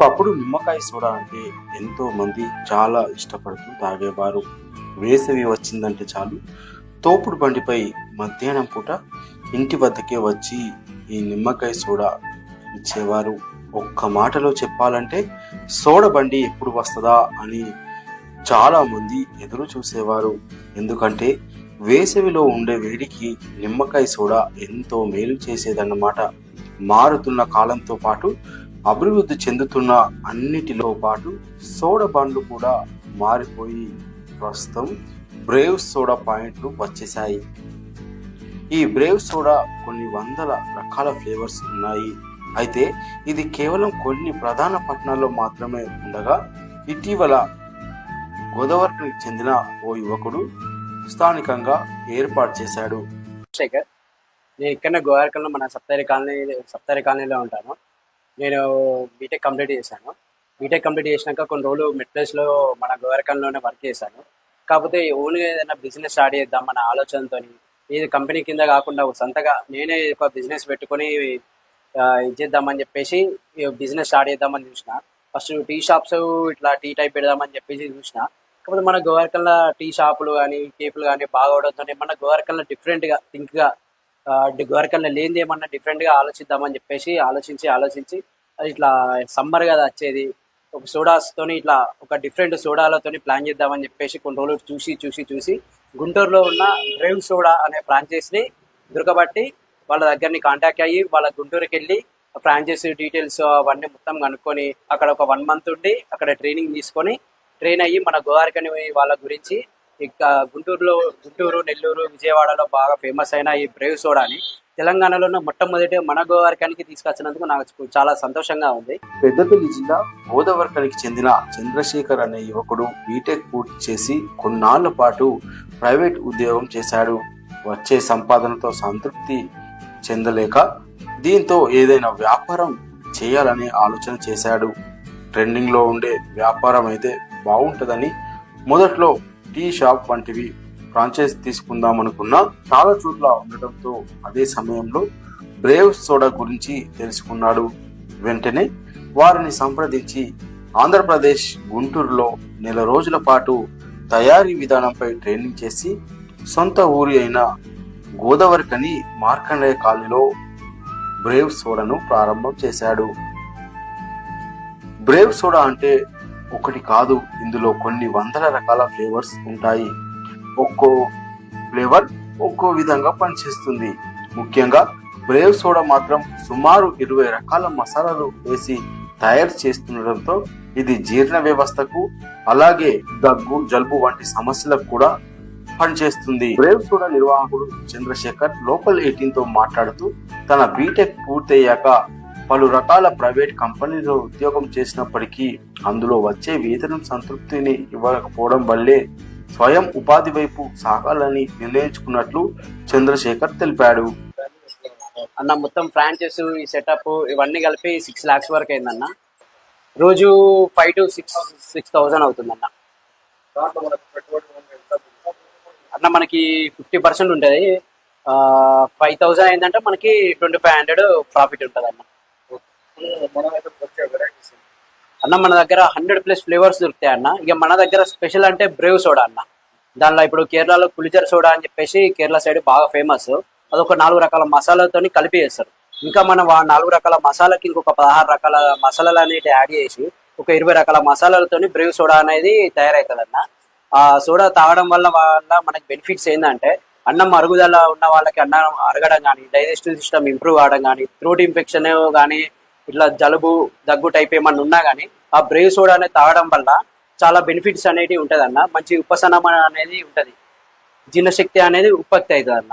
ఒకప్పుడు నిమ్మకాయ సోడా అంటే ఎంతో మంది చాలా ఇష్టపడుతూ తాగేవారు. వేసవి వచ్చిందంటే చాలు. తోపుడు బండిపై మధ్యాహ్నం పూట ఇంటి వద్దకే వచ్చి ఈ నిమ్మకాయ సోడా ఇచ్చేవారు. ఒక్క మాటలో చెప్పాలంటే సోడా బండి ఎప్పుడు వస్తుందా అని చాలా మంది ఎదురు చూసేవారు. ఎందుకంటే వేసవిలో ఉండే వేడికి నిమ్మకాయ సోడా ఎంతో మేలు చేసేదన్నమాట. మారుతున్న కాలంతో పాటు అభివృద్ధి చెందుతున్న అన్నిటిలో పాటు సోడా బండ్లు కూడా మారిపోయి ప్రస్తుతం బ్రేవ్ సోడా పాయింట్లు వచ్చేసాయి ఈ బ్రేవ్ సోడా కొన్ని వందల రకాల ఫ్లేవర్స్ ఉన్నాయి. అయితే ఇది కేవలం కొన్ని ప్రధాన పట్టణాల్లో మాత్రమే ఉండగా ఇటీవల గోదావరికి చెందిన ఓ యువకుడు స్థానికంగా ఏర్పాటు చేశాడు. శేఖర్ నేను ఇక్కడ గోవారికల్లో మన సప్తరి కాలనీ సప్తరి కాలనీలో ఉంటాను. నేను బీటెక్ కంప్లీట్ చేశాను. బీటెక్ కంప్లీట్ చేసినాక కొన్ని రోజులు మెట్రస్లో మన గోరకంలోనే వర్క్ చేశాను. కాకపోతే ఓన్గా ఏదైనా బిజినెస్ స్టార్ట్ చేద్దాం మన ఆలోచనతో ఇది కంపెనీ కింద కాకుండా సొంతగా నేనే ఒక బిజినెస్ పెట్టుకొని ఇది చేద్దామని చెప్పేసి బిజినెస్ స్టార్ట్ చేద్దామని చూసిన. ఫస్ట్ టీ షాప్స్ ఇట్లా టీ టైప్ పెడదామని చెప్పేసి చూసిన. కాకపోతే మన గోవర్కల్లా టీ షాపులు కానీ కేపులు కానీ బాగా అవడంతో మన గోవర్కల్లా డిఫరెంట్గా థింక్గా గోవారికల్లా లేనిది ఏమన్నా డిఫరెంట్గా ఆలోచిద్దామని చెప్పేసి ఆలోచించి ఆలోచించి అది ఇట్లా సమ్మర్ కదా వచ్చేది ఒక సోడాస్తోని ఇట్లా ఒక డిఫరెంట్ సోడాలతో ప్లాన్ చేద్దామని చెప్పేసి కొన్ని రోజులు చూసి చూసి చూసి గుంటూరులో ఉన్న డ్రైవ్ సోడా అనే ఫ్రాంచైజీని దొరకబట్టి వాళ్ళ దగ్గరని కాంటాక్ట్ అయ్యి వాళ్ళ గుంటూరుకి వెళ్ళి ఫ్రాంచైజ్ డీటెయిల్స్ అవన్నీ మొత్తం కనుక్కొని అక్కడ ఒక వన్ మంత్ ఉండి అక్కడ ట్రైనింగ్ తీసుకొని ట్రైన్ అయ్యి మన గోవారికని వాళ్ళ గురించి ఇంకా గుంటూరులో గుంటూరు నెల్లూరు విజయవాడలో బాగా ఫేమస్ అయిన ఈ బ్రేవ్ సోడాని తెలంగాణలోనే మొట్టమొదటి మన గోవారికానికి తీసుకొచ్చినందుకు నాకు చాలా సంతోషంగా ఉంది. పెద్దపల్లి జిల్లా గోదావరికనికి చెందిన చంద్రశేఖర్ అనే యువకుడు బీటెక్ పూర్తి చేసి కొన్నాళ్ళ పాటు ప్రైవేట్ ఉద్యోగం చేశాడు. వచ్చే సంపాదనతో సంతృప్తి చెందలేక దీంతో ఏదైనా వ్యాపారం చేయాలనే ఆలోచన చేశాడు. ట్రెండింగ్లో ఉండే వ్యాపారం అయితే బాగుంటుందని మొదట్లో టీ షాప్ వంటివి ఫ్రాంచైజ్ తీసుకుందాం అనుకున్నా చాలా చోట్ల ఉండటంతో అదే సమయంలో బ్రేవ్ సోడా గురించి తెలుసుకున్నాడు. వెంటనే వారిని సంప్రదించి ఆంధ్రప్రదేశ్ గుంటూరులో నెల రోజుల పాటు తయారీ విధానంపై ట్రైనింగ్ చేసి సొంత ఊరి అయిన గోదావరికని మార్కండేయ కాలనీలో బ్రేవ్ సోడాను ప్రారంభం చేశాడు. బ్రేవ్ సోడా అంటే ఒకటి కాదు ఇందులో కొన్ని వందల రకాల ఫ్లేవర్స్ ఉంటాయి. ఒక్కో ఫ్లేవర్ ఒక్కో విధంగా పనిచేస్తుంది. ముఖ్యంగా బ్రేవ్ సోడా మాత్రం సుమారు ఇరవై రకాల మసాలాలు వేసి తయారు చేస్తుండటంతో ఇది జీర్ణ వ్యవస్థకు అలాగే దగ్గు జలుబు వంటి సమస్యలకు కూడా పనిచేస్తుంది. బ్రేవ్ సోడా నిర్వాహకుడు చంద్రశేఖర్ లోకల్ ఎయిటీన్తో మాట్లాడుతూ తన బీటెక్ పూర్తయ్యాక పలు రకాల ప్రైవేట్ కంపెనీలో ఉద్యోగం చేసినప్పటికీ అందులో వచ్చే వేతనం సంతృప్తిని ఇవ్వకపోవడం వల్లే స్వయం ఉపాధి వైపు సాగాలని నిర్ణయించుకున్నట్లు చంద్రశేఖర్ తెలిపాడు. అన్న మొత్తం ఫ్రాంచైజ్ ఈ సెటప్ ఇవన్నీ కలిపి సిక్స్ లాక్స్ వరకు అయిందన్న. రోజు five to six six thousand అవుతుందన్న. అన్న మనకి ఫిఫ్టీ పర్సెంట్ ఉంటుంది. ఫైవ్ థౌజండ్ అయిందంటే మనకి ట్వంటీ ఫైవ్ హండ్రెడ్ ప్రాఫిట్ ఉంటుంది అన్న అన్న మన దగ్గర హండ్రెడ్ ప్లస్ ఫ్లేవర్స్ దొరుకుతాయి అన్న. ఇక మన దగ్గర స్పెషల్ అంటే బ్రేవ్ సోడా అన్న. దానిలో ఇప్పుడు కేరళలో పులిచర్ సోడా అని చెప్పేసి కేరళ సైడ్ బాగా ఫేమస్. అదొక నాలుగు రకాల మసాలాతో కలిపి చేస్తారు. ఇంకా మనం ఆ నాలుగు రకాల మసాలాకి ఇంకొక పదహారు రకాల మసాలాలు అనేవి యాడ్ చేసి ఒక ఇరవై రకాల మసాలాలతోని బ్రేవ్ సోడా అనేది తయారవుతుంది అన్న ఆ సోడా తాగడం వల్ల వల్ల మనకి బెనిఫిట్స్ ఏంటంటే అన్నం అరుగుదల ఉన్న వాళ్ళకి అన్నం అరగడం కానీ డైజెస్టివ్ సిస్టమ్ ఇంప్రూవ్ అవడం కానీ త్రోట్ ఇన్ఫెక్షన్ కానీ ఇట్లా జలుబు దగ్గు టైప్ ఏమన్నా ఉన్నా కానీ ఆ బ్రేవ్ సోడా అనేది తాగడం వల్ల చాలా బెనిఫిట్స్ అనేవి ఉంటుంది అన్న మంచి ఉపశమనం అనేది ఉంటుంది. జీర్ణశక్తి అనేది ఉత్పత్తి అవుతుంది అన్న